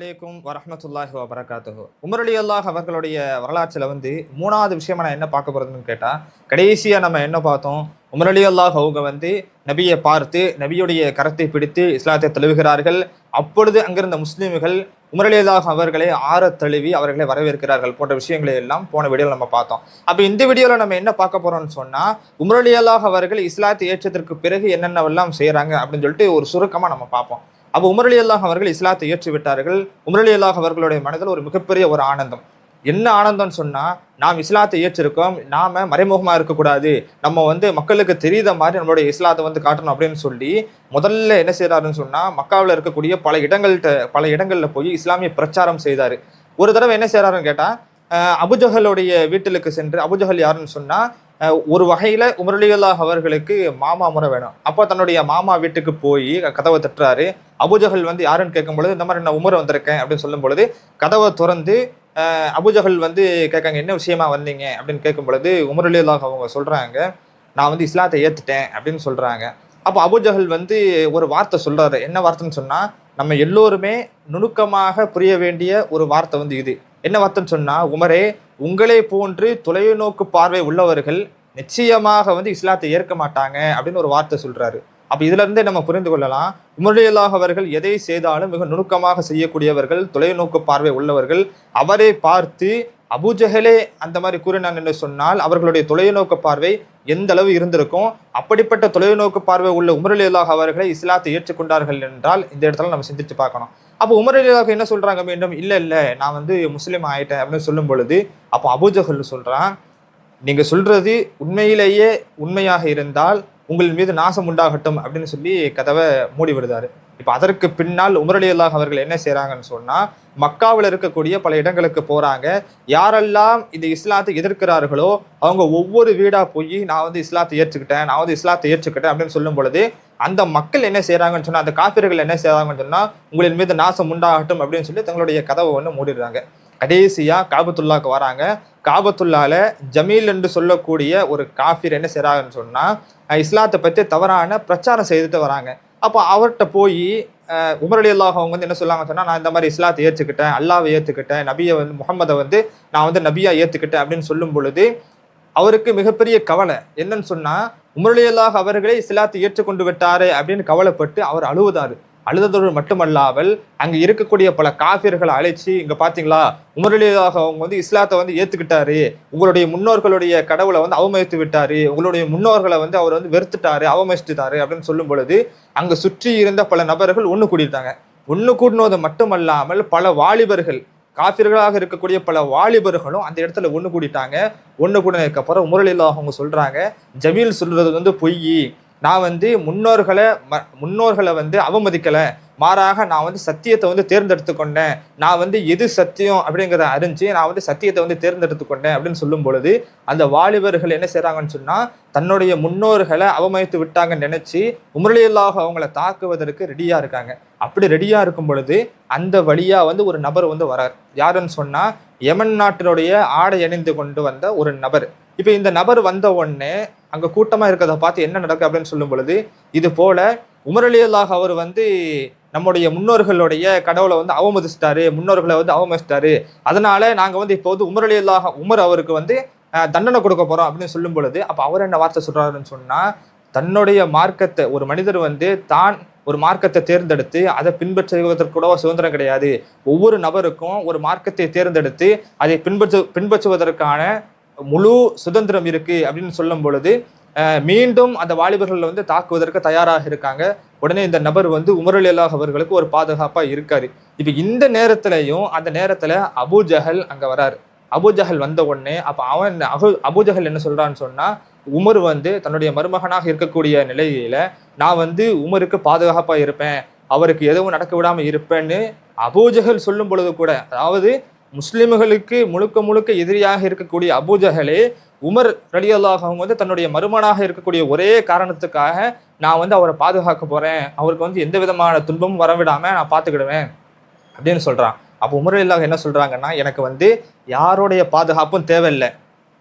அலைக்கும் வரமத்துல்லாஹி வபரகாத்துஹு. உமர் அலி அல்லாஹ் அவர்களுடைய வரலாற்றில் வந்து மூணாவது விஷயமா நான் என்ன பார்க்க போகிறதுன்னு கேட்டால் கடைசியாக நம்ம என்ன பார்த்தோம்? உமர் அலி அல்லாஹ் அவங்க வந்து நபியை பார்த்து நபியுடைய கரத்தை பிடித்து இஸ்லாத்தை தழுவுகிறார்கள். அப்பொழுது அங்கிருந்த முஸ்லீம்கள் உமர் அல்லாஹ் அவர்களை ஆற தழுவி அவர்களை வரவேற்கிறார்கள் போன்ற விஷயங்களை எல்லாம் போன வீடியோவில் நம்ம பார்த்தோம். அப்போ இந்த வீடியோவில் நம்ம என்ன பார்க்க போறோம்னு சொன்னால் உமர் அல்லாஹ் அவர்கள் இஸ்லாத்தை ஏற்றத்திற்கு பிறகு என்னென்னவெல்லாம் செய்கிறாங்க அப்படின்னு சொல்லிட்டு ஒரு சுருக்கமாக நம்ம பார்ப்போம். அப்போ உமர் அலி அல்லாஹ் அவர்கள் இஸ்லாத்தை ஏற்றி விட்டார்கள் உமர் அலி அல்லாஹ் அவர்களுடைய மனதில் ஒரு மிகப்பெரிய ஒரு ஆனந்தம். என்ன ஆனந்தம்னு சொன்னால் நாம் இஸ்லாத்தை ஏற்றிருக்கோம் நாம மறைமுகமாக இருக்கக்கூடாது. நம்ம வந்து மக்களுக்கு தெரியுத மாதிரி நம்மளுடைய இஸ்லாத்தை வந்து காட்டணும் அப்படின்னு சொல்லி முதல்ல என்ன செய்கிறாருன்னு சொன்னால் மக்காவில் இருக்கக்கூடிய பல இடங்கள்கிட்ட பல இடங்களில் போய் இஸ்லாமிய பிரச்சாரம் செய்தார். ஒரு தடவை என்ன செய்கிறாருன்னு கேட்டால் அபுஜஹலுடைய வீட்டிலுக்கு சென்று அபுஜஹல் யாருன்னு சொன்னால் ஒரு வகையில் உமரலியல்லாஹ் அவர்களுக்கு மாமா முறை வேணும். அப்போ தன்னுடைய மாமா வீட்டுக்கு போய் கதவை தட்டுறாரு. அபுஜகல் வந்து யாருன்னு கேட்கும் பொழுது இந்த மாதிரி நான் உமர் வந்திருக்கேன் அப்படின்னு சொல்லும் பொழுது கதவை திறந்து அபுஜகல் வந்து கேட்காங்க என்ன விஷயமா வந்தீங்க? அப்படின்னு கேட்கும் பொழுது உமரலியல்லாஹ் அவங்க சொல்கிறாங்க நான் வந்து இஸ்லாத்தை ஏற்றுட்டேன் அப்படின்னு சொல்கிறாங்க அப்போ அபுஜகல் வந்து ஒரு வார்த்தை சொல்கிறாரு என்ன வார்த்தைன்னு சொன்னால் நம்ம எல்லோருமே நுணுக்கமாக புரிய வேண்டிய ஒரு வார்த்தை வந்து இது. என்ன வார்த்தைன்னு சொன்னா உமரே உங்களே போன்று தொலைநோக்கு பார்வை உள்ளவர்கள் நிச்சயமாக வந்து இஸ்லாத்தை ஏற்க மாட்டாங்க அப்படின்னு ஒரு வார்த்தை சொல்றாரு. அப்ப இதுல இருந்தே நம்ம புரிந்து கொள்ளலாம். உமரியலாக அவர்கள் எதை செய்தாலும் மிக நுணுக்கமாக செய்யக்கூடியவர்கள் தொலைநோக்கு பார்வை உள்ளவர்கள் அவரை பார்த்து அபுஜஹலே அந்த மாதிரி கூறினாங்க என்று சொன்னால் அவர்களுடைய தொலைநோக்கு பார்வை எந்த அளவு இருந்திருக்கும்? அப்படிப்பட்ட தொலைநோக்கு பார்வை உள்ள உமரலியலாக அவர்களை இஸ்லாத்தை ஏற்றுக்கொண்டார்கள் என்றால் இந்த இடத்துல நம்ம சிந்திச்சு பார்க்கணும். அப்போ உமரலியல்லாக என்ன சொல்றாங்க மீண்டும்? இல்லை இல்லை நான் வந்து முஸ்லீம் ஆயிட்டேன் அப்படின்னு சொல்லும் பொழுது அப்போ அபுஜஹல் சொல்றான் நீங்க சொல்றது உண்மையிலேயே உண்மையாக இருந்தால் உங்கள் மீது நாசம் உண்டாகட்டும் அப்படின்னு சொல்லி கதவை மூடி விடுதாரு இப்போ அதற்கு பின்னால் உமரலி அல்லாஹ் அவர்கள் என்ன செய்கிறாங்கன்னு சொன்னால் மக்காவில் இருக்கக்கூடிய பல இடங்களுக்கு போகிறாங்க யாரெல்லாம் இந்த இஸ்லாத்தை எதிர்க்கிறார்களோ அவங்க ஒவ்வொரு வீடாக போய் நான் வந்து இஸ்லாத்தை ஏற்றுக்கிட்டேன் நான் வந்து இஸ்லாத்தை ஏற்றுக்கிட்டேன் அப்படின்னு சொல்லும் பொழுது அந்த மக்கள் என்ன செய்கிறாங்கன்னு சொன்னால் அந்த காப்பிர்கள் என்ன செய்கிறாங்கன்னு சொன்னால் உங்களின் மீது நாசம் உண்டாகட்டும் அப்படின்னு சொல்லி தங்களுடைய கதவை வந்து மூடிடுறாங்க. கடைசியாக காபத்துல்லாக்கு வராங்க. காபத்துல்லால ஜமீல் என்று சொல்லக்கூடிய ஒரு காஃபிர் என்ன செய்கிறாங்கன்னு சொன்னால் இஸ்லாத்தை பற்றி தவறான பிரச்சாரம் செய்துட்டு வராங்க. அப்போ அவர்கிட்ட போய் உமரடி அல்லாஹ் அவங்க வந்து என்ன சொல்லாங்க சொன்னால் நான் இந்த மாதிரி இஸ்லாத்தை ஏற்றுக்கிட்டேன் அல்லாவை ஏற்றுக்கிட்டேன் நபியை வந்து முகமதை வந்து நான் வந்து நபியாக ஏற்றுக்கிட்டேன் அப்படின்னு சொல்லும் பொழுது அவருக்கு மிகப்பெரிய கவலை. என்னன்னு சொன்னா உமர் அவர்களை அவர்களே இஸ்லாத்தை ஏற்றுக்கொண்டு விட்டாரே அப்படின்னு கவலைப்பட்டு அவர் அழுவதாரு. அழுததோடு மட்டுமல்லாமல் அங்க இருக்கக்கூடிய பல காஃபியர்களை அழைச்சி இங்க பாத்தீங்களா உமரலியாக அவங்க வந்து இஸ்லாத்தை வந்து ஏத்துக்கிட்டாரு. உங்களுடைய முன்னோர்களுடைய கடவுளை வந்து அவமதித்து விட்டாரு. உங்களுடைய முன்னோர்களை வந்து அவர் வந்து வெறுத்துட்டாரு அவமதிச்சுட்டாரு அப்படின்னு சொல்லும் பொழுது அங்க சுற்றி இருந்த பல நபர்கள் ஒண்ணு கூடிட்டாங்க ஒண்ணு கூடினது மட்டுமல்லாமல் பல வாலிபர்கள் காபிர்களாக இருக்கக்கூடிய பல வாலிபர்களும் அந்த இடத்துல ஒன்று கூடிட்டாங்க. ஒன்று கூடினதுக்கு அப்புறம் உமரலில்லாஹ் அவங்க சொல்கிறாங்க ஜமீல் சொல்கிறது வந்து பொய் நான் வந்து முன்னோர்களை ம- முன்னோர்களை வந்து அவமதிக்கலை. மாறாக நான் வந்து சத்தியத்தை வந்து தேர்ந்தெடுத்து கொண்டேன் நான் வந்து எது சத்தியம் அப்படிங்கிறத அறிஞ்சு நான் வந்து சத்தியத்தை வந்து தேர்ந்தெடுத்து கொண்டேன் அப்படின்னு சொல்லும் பொழுது அந்த வாலிபர்கள் என்ன செய்கிறாங்கன்னு சொன்னால் தன்னுடைய முன்னோர்களை அவமதித்து விட்டாங்கன்னு நினைச்சு உமரலியல்லாக அவங்கள தாக்குவதற்கு ரெடியாக இருக்காங்க. அப்படி ரெடியாக இருக்கும் பொழுது அந்த வழியாக வந்து ஒரு நபர் வந்து வரார். யாருன்னு சொன்னால் யமன் நாட்டினுடைய ஆடை அணிந்து கொண்டு வந்த ஒரு நபர். இப்போ இந்த நபர் வந்த உடனே அங்கே கூட்டமாக இருக்கிறத பார்த்து என்ன நடக்கு அப்படின்னு சொல்லும் பொழுது இது போல உமர் அவர் வந்து நம்முடைய முன்னோர்களுடைய கடவுளை வந்து அவமதிச்சிட்டாரு முன்னோர்களை வந்து அவமதிச்சிட்டாரு. அதனால நாங்கள் வந்து இப்போ வந்து உமர் அல்லாஹ் உமர் அவருக்கு வந்து தண்டனை கொடுக்க போறோம் அப்படின்னு சொல்லும் பொழுது அப்போ அவர் என்ன வார்த்தை சொல்றாருன்னு சொன்னா தன்னுடைய மார்க்கத்தை ஒரு மனிதர் வந்து தான் ஒரு மார்க்கத்தை தேர்ந்தெடுத்து அதை பின்பற்றுவதற்கு கூட சுதந்திரம் கிடையாது. ஒவ்வொரு நபருக்கும் ஒரு மார்க்கத்தை தேர்ந்தெடுத்து அதை பின்பற்று பின்பற்றுவதற்கான முழு சுதந்திரம் இருக்கு அப்படின்னு சொல்லும் பொழுது மீண்டும் அந்த வாலிபர்கள் வந்து தாக்குவதற்கு தயாராக இருக்காங்க. உடனே இந்த நபர் வந்து உமரலியலாக அவர்களுக்கு ஒரு பாதுகாப்பா இருக்காரு. இப்ப இந்த நேரத்திலையும் அந்த நேரத்துல அபுஜஹல் அங்க வராரு. அபுஜஹல் வந்த உடனே அப்ப அவன் அபு அபூஜஹல் என்ன சொல்றான்னு சொன்னா உமர் வந்து தன்னுடைய மருமகனாக இருக்கக்கூடிய நிலையில நான் வந்து உமருக்கு பாதுகாப்பா இருப்பேன். அவருக்கு எதுவும் நடக்க விடாம இருப்பேன்னு அபூஜகல் சொல்லும் பொழுது கூட அதாவது முஸ்லிம்களுக்கு முழுக்க முழுக்க எதிரியாக இருக்கக்கூடிய அபூஜகலே உமர் ரலியல்லாஹ் அவங்க வந்து தன்னுடைய மருமனாக இருக்கக்கூடிய ஒரே காரணத்துக்காக நான் வந்து அவரை பாதுகாக்க போறேன். அவருக்கு வந்து எந்த விதமான துன்பமும் வரவிடாம நான் பார்த்துக்கிடுவேன் அப்படின்னு சொல்றான். அப்போ உமர் ரலியல்லாஹ் என்ன சொல்றாங்கன்னா எனக்கு வந்து யாருடைய பாதுகாப்பும் தேவையில்லை.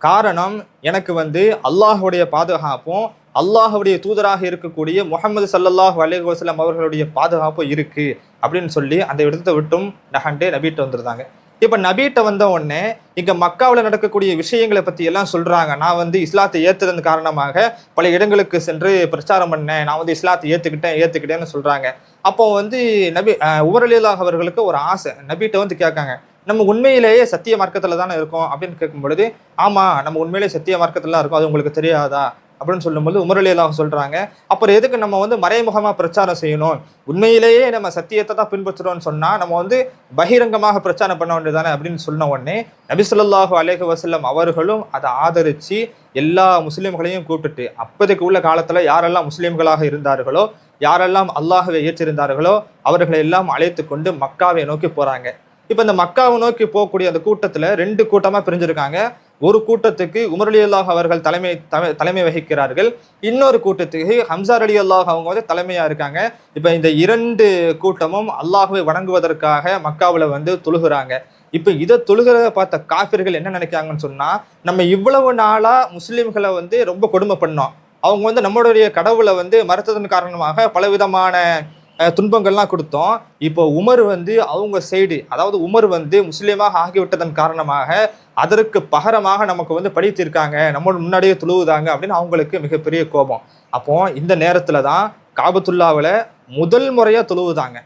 காரணம் எனக்கு வந்து அல்லாஹுடைய பாதுகாப்பும் அல்லாஹுடைய தூதராக இருக்கக்கூடிய முகமது சல்லாஹ் அலைஹி வஸல்லம் அவர்களுடைய பாதுகாப்பும் இருக்கு அப்படின்னு சொல்லி அந்த இடத்தை விட்டும் நகண்டே நபிட்டு வந்திருந்தாங்க. இப்போ நபீட்ட வந்த உடனே இங்கே மக்காவில் நடக்கக்கூடிய விஷயங்களை பற்றி எல்லாம் சொல்கிறாங்க நான் வந்து இஸ்லாத்தை ஏத்துறதன் காரணமாக பல இடங்களுக்கு சென்று பிரச்சாரம் பண்ணேன். நான் வந்து இஸ்லாத்தை ஏற்றுக்கிட்டேன் ஏற்றுக்கிட்டேன்னு சொல்கிறாங்க அப்போ வந்து நபி உமரலியல்லாஹ் அவர்களுக்கு ஒரு ஆசை. நபிட்ட வந்து கேட்காங்க நம்ம உண்மையிலேயே சத்திய மார்க்கத்தில் தானே இருக்கோம்? அப்படின்னு கேட்கும் பொழுது ஆமாம் நம்ம உண்மையிலேயே சத்திய மார்க்கத்தில் தான் இருக்கோம். அது உங்களுக்கு தெரியாதா? அப்படின்னு சொல்லும்போது உமரலியெல்லாம் சொல்கிறாங்க அப்புறம் எதுக்கு நம்ம வந்து மறைமுகமாக பிரச்சாரம் செய்யணும்? உண்மையிலேயே நம்ம சத்தியத்தை தான் பின்பற்றுறோம்னு சொன்னால் நம்ம வந்து பகிரங்கமாக பிரச்சாரம் பண்ண வேண்டியதானே அப்படின்னு சொன்ன உடனே நபிசுல்லாஹு அலேஹு வசல்லம் அவர்களும் அதை ஆதரித்து எல்லா முஸ்லீம்களையும் கூப்பிட்டுட்டு அப்போதைக்கு உள்ள காலத்தில் யாரெல்லாம் முஸ்லீம்களாக இருந்தார்களோ யாரெல்லாம் அல்லாஹ்வை ஏற்றிருந்தார்களோ அவர்களை எல்லாம் அழைத்து கொண்டு மக்காவை நோக்கி போகிறாங்க இப்போ இந்த மக்காவை நோக்கி போகக்கூடிய அந்த கூட்டத்தில் ரெண்டு கூட்டமாக பிரிஞ்சிருக்காங்க. ஒரு கூட்டத்துக்கு உமர் அலி அல்லாஹ் அவர்கள் தலைமை தலைமை வகிக்கிறார்கள். இன்னொரு கூட்டத்துக்கு ஹம்சார் அலி அல்லாஹ் அவங்க வந்து தலைமையா இருக்காங்க. இப்ப இந்த இரண்டு கூட்டமும் அல்லாஹுவை வணங்குவதற்காக மக்காவில் வந்து தொழுகிறாங்க. இப்ப இதை தொழுகிறத பார்த்த காபிர்கள் என்ன நினைக்கிறாங்கன்னு சொன்னா நம்ம இவ்வளவு நாளா முஸ்லிம்களை வந்து ரொம்ப கொடுமை பண்ணோம். அவங்க வந்து நம்மளுடைய கடவுளை வந்து மறுத்ததன் காரணமாக பலவிதமான துன்பங்கள்லாம் கொடுத்தோம். இப்போ உமர் வந்து அவங்க சைடு அதாவது உமர் வந்து முஸ்லீமாக ஆகிவிட்டதன் காரணமாக அதற்கு பகரமாக நமக்கு வந்து படித்திருக்காங்க நம்ம முன்னாடியே துழுவுதாங்க அப்படின்னு அவங்களுக்கு மிகப்பெரிய கோபம். அப்போ இந்த நேரத்தில் தான் காபத்துல்லாவில் முதல் முறையாக துழுவுதாங்க.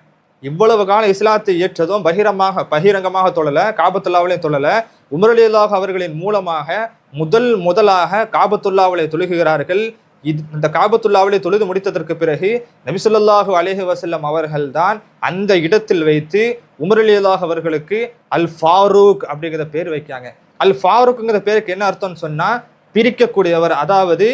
இவ்வளவு காலம் இஸ்லாத்தை ஏற்றதும் பகிரமாக பகிரங்கமாக தொழல காபத்துல்லாவிலையும் தொழல. உமரலியல்லாஹ் அவர்களின் மூலமாக முதல் முதலாக காபத்துல்லாவிலே தொழுகிறார்கள். இது இந்த காபத்துல்லாவிலே தொழுது முடித்ததற்கு பிறகு நபிசுல்லாஹு அலேஹி வசல்லம் அவர்கள் அவர்கள்தான் அந்த இடத்தில் வைத்து உமரலியல்லாஹ் அவர்களுக்கு அல் ஃபாரூக் அப்படிங்கிற பேர் வைக்காங்க அல் ஃபாரூக்குங்கிற பேருக்கு என்ன அர்த்தம்னு சொன்னா பிரிக்கக்கூடியவர் அதாவது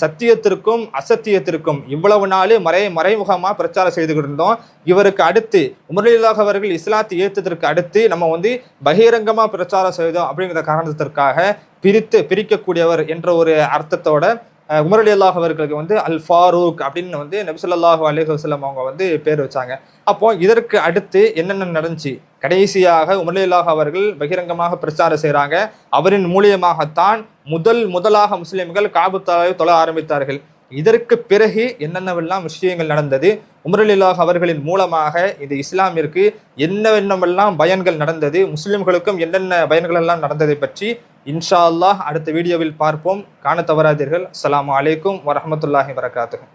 சத்தியத்திற்கும் அசத்தியத்திற்கும் இவ்வளவு நாள் மறை மறைமுகமாக பிரச்சாரம் செய்து இருந்தோம். இவருக்கு அடுத்து உமரலியலாக அவர்கள் இஸ்லாத்தை ஏற்றதற்கு அடுத்து நம்ம வந்து பகிரங்கமாக பிரச்சாரம் செய்தோம் அப்படிங்கிற காரணத்திற்காக பிரித்து பிரிக்கக்கூடியவர் என்ற ஒரு அர்த்தத்தோட அஹ், உமர் அலி அல்லாஹ் அவர்களுக்கு வந்து அல் ஃபாரூக் அப்படின்னு வந்து நபிசுல்லாஹு அலைஹி வஸல்லம் அவங்க வந்து பேர் வச்சாங்க. அப்போ இதற்கு அடுத்து என்னென்ன நடந்துச்சு? கடைசியாக உமர் அலி அல்லாஹ் அவர்கள் பகிரங்கமாக பிரச்சாரம் செய்கிறாங்க அவரின் மூலியமாகத்தான் முதல் முதலாக முஸ்லீம்கள் காபுத்தாவை தொழ ஆரம்பித்தார்கள். இதற்கு பிறகு என்னென்னவெல்லாம் விஷயங்கள் நடந்தது? உமரலில்லாஹ் அவர்களின் மூலமாக இந்த இஸ்லாமிற்கு என்னவென்னவெல்லாம் பயன்கள் நடந்தது? முஸ்லிம்களுக்கும் என்னென்ன பயன்கள் எல்லாம் நடந்ததை பற்றி இன்ஷா அல்லாஹ் அடுத்த வீடியோவில் பார்ப்போம். காண தவறாதீர்கள். அஸ்ஸலாமு அலைக்கும் வரமத்துல்லாஹி வரகாத்துஹு